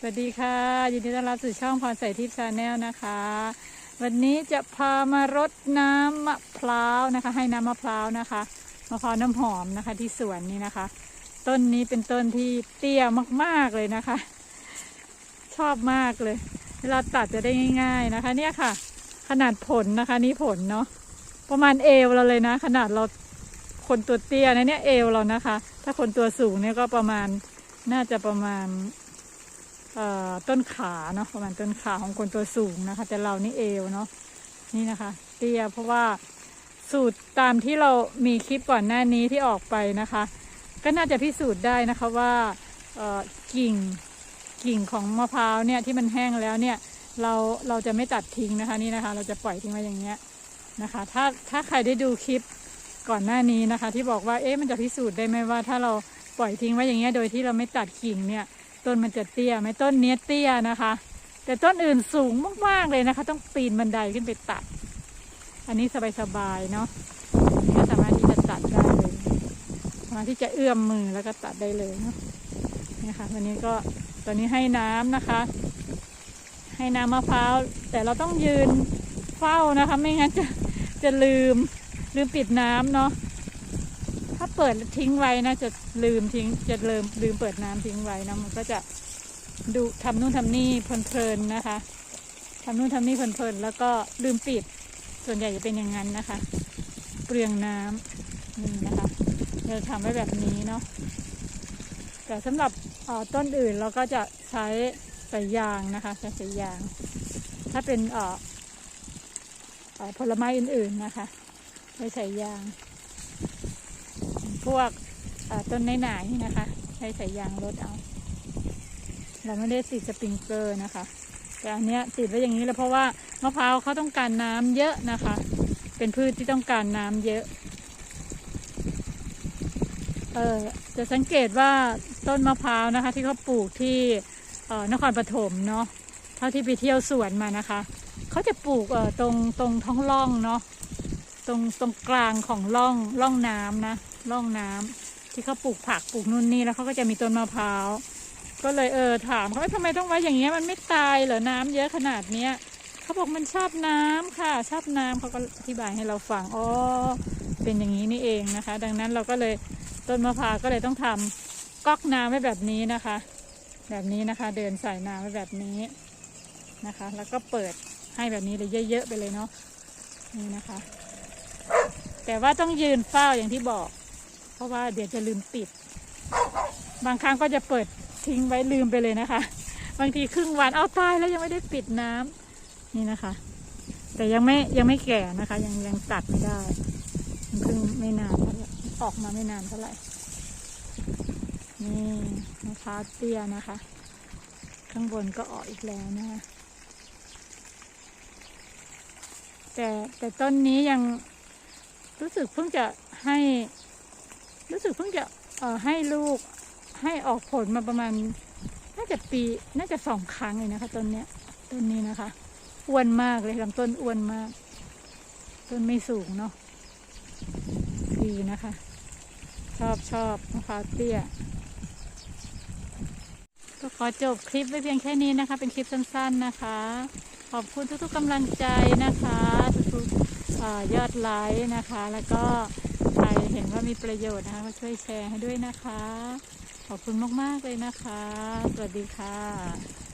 สวัสดีค่ะ ยินดีต้อนรับสู่ช่องพรใส่ทิพย์ชาแนลนะคะ วันนี้จะพามารดน้ำมะพร้าวนะคะ ให้น้ำมะพร้าวนะคะมะพร้าวน้ำหอมนะคะ ที่สวนนี้นะคะ ต้นนี้เป็นต้นที่เตี้ยมากๆเลยนะคะ ชอบมากเลย เวลาตัดจะได้ง่าย ๆนะคะ เนี่ยค่ะ ขนาดผลนะคะ นี่ผลเนาะประมาณเอวเราเลยนะ ขนาดเราคนตัวเตี้ยนะเนี่ยเอวเรานะคะ ถ้าคนตัวสูงเนี่ยก็ประมาณน่าจะประมาณ ต้นขาเนาะประมาณต้นขาของคนตัวสูงนะคะ แต่เรานี่เอวเนาะนี่นะคะเตี้ยเพราะว่าสูตรตามที่เรามีคลิปก่อนหน้านี้ที่ออกไปนะคะ ก็น่าจะพิสูจน์ได้นะคะว่ากิ่งกิ่งของมะพร้าวเนี่ยที่มันแห้งแล้วเนี่ยเราเราจะไม่ตัดทิ้งนะคะนี่นะคะ เราจะปล่อยทิ้งไว้อย่างเงี้ยนะคะ ถ้าถ้าใครได้ดูคลิปก่อนหน้านี้นะคะ ที่บอกว่าเอ๊ะมันจะพิสูจน์ได้ไหมว่า ถ้าเราปล่อยทิ้งไว้อย่างเงี้ยโดยที่เราไม่ตัดกิ่งเนี่ย ต้นมันจะเตี้ยไหมต้นเนี้ยเตี้ยนะคะ แต่ต้นอื่นสูงมากๆเลยนะคะ ต้องปีนบันไดขึ้นไปตัด อันนี้สบายๆเนาะอันนี้ก็สามารถที่จะตัดได้เลยสามารถที่จะเอื้อมมือแล้วก็ตัดได้เลยเนาะนี่ค่ะวันนี้ก็ตอนนี้ให้น้ำนะคะ ให้น้ำมะพร้าวแต่เราต้องยืนเฝ้านะคะ ไม่งั้นจะจะลืมลืมปิดน้ำเนาะ ถ้าเปิดทิ้งไว้นะจะลืมทิ้งจะลืมลืมเปิดน้ำทิ้งไว้นะมันก็จะดูทำนู่นทำนี่เพลินๆนะคะทำนู่นทำนี่เพลินๆแล้วก็ลืมปิด ส่วนใหญ่จะเป็นอย่างนั้นนะคะ เปลืองน้ำนี่นะคะเราทำไว้แบบนี้เนาะแต่สำหรับต้นอื่นเราก็จะใช้สายยางนะคะใช้สายยาง ถ้าเป็นผลไม้อื่นๆนะคะใช้สายยาง พวกต้นไม้ๆนี่นะคะ ใช้สายยางรดเอา เราไม่ได้ติดสปริงเกอร์นะคะ แต่อันเนี้ยติดไว้อย่างนี้แล้วเพราะว่ามะพร้าวเขาต้องการน้ำเยอะนะคะ เป็นพืชที่ต้องการน้ำเยอะ เออจะสังเกตว่าต้นมะพร้าวนะคะ ที่เขาปลูกที่เออนครปฐมเนาะเท่าที่ไปเที่ยวสวนมานะคะเขาจะปลูกเอ่อตรงตรงท้องร่องเนาะตรงตรงกลางของร่องร่องน้ำนะ ร่องน้ำที่เขาปลูกผักปลูกนู่นนี่แล้วเขาก็จะมีต้นมะพร้าว ก็เลยเออถามเขาว่าทำไมต้องไว้อย่างเงี้ยมันไม่ตายเหรอน้ำเยอะขนาดเนี้ยเขาบอกมันชอบน้ำค่ะ ชอบน้ำเขาก็อธิบายให้เราฟังอ๋อเป็นอย่างนี้นี่เองนะคะ ดังนั้นเราก็เลยต้นมะพร้าวก็เลยต้องทำก๊อกน้ำไว้แบบนี้นะคะ แบบนี้นะคะ เดินใส่น้ำไว้แบบนี้นะคะ แล้วก็เปิดให้แบบนี้เลยเยอะๆไปเลยเนาะนี่นะคะ แต่ว่าต้องยืนเฝ้าอย่างที่บอก เพราะว่าเดี๋ยวจะลืมปิด บางครั้งก็จะเปิดทิ้งไว้ลืมไปเลยนะคะ บางทีครึ่งวันเอาตายแล้วยังไม่ได้ปิดน้ำนี่นะคะ แต่ยังไม่ยังไม่แก่นะคะ ยังยังตัดไม่ได้มันเพิ่งไม่นานเท่าไหร่ออกมาไม่นานเท่าไหร่นี่มะพร้าวเตี้ยนะคะ ข้างบนก็ออกอีกแล้วนะคะแต่แต่ต้นนี้ยังรู้สึกเพิ่งจะให้ รู้สึกเพิ่งจะให้ลูกให้ออกผลมาประมาณ น่าจะปีน่าจะสองครั้งเลยนะคะต้นเนี้ยต้นนี้นะคะอ้วนมากเลยลำต้นอ้วนมาก ต้นไม่สูงเนาะดีนะคะ ชอบชอบมะพร้าวเตี้ยก็ขอจบคลิปไว้เพียงแค่นี้นะคะ เป็นคลิปสั้นๆนะคะ ขอบคุณทุกๆกำลังใจนะคะ ทุกๆยอดไลค์นะคะ แล้วก็ ใครเห็นว่ามีประโยชน์นะคะก็ช่วยแชร์ให้ด้วยนะคะ ขอบคุณมาก ๆ เลยนะคะ สวัสดีค่ะ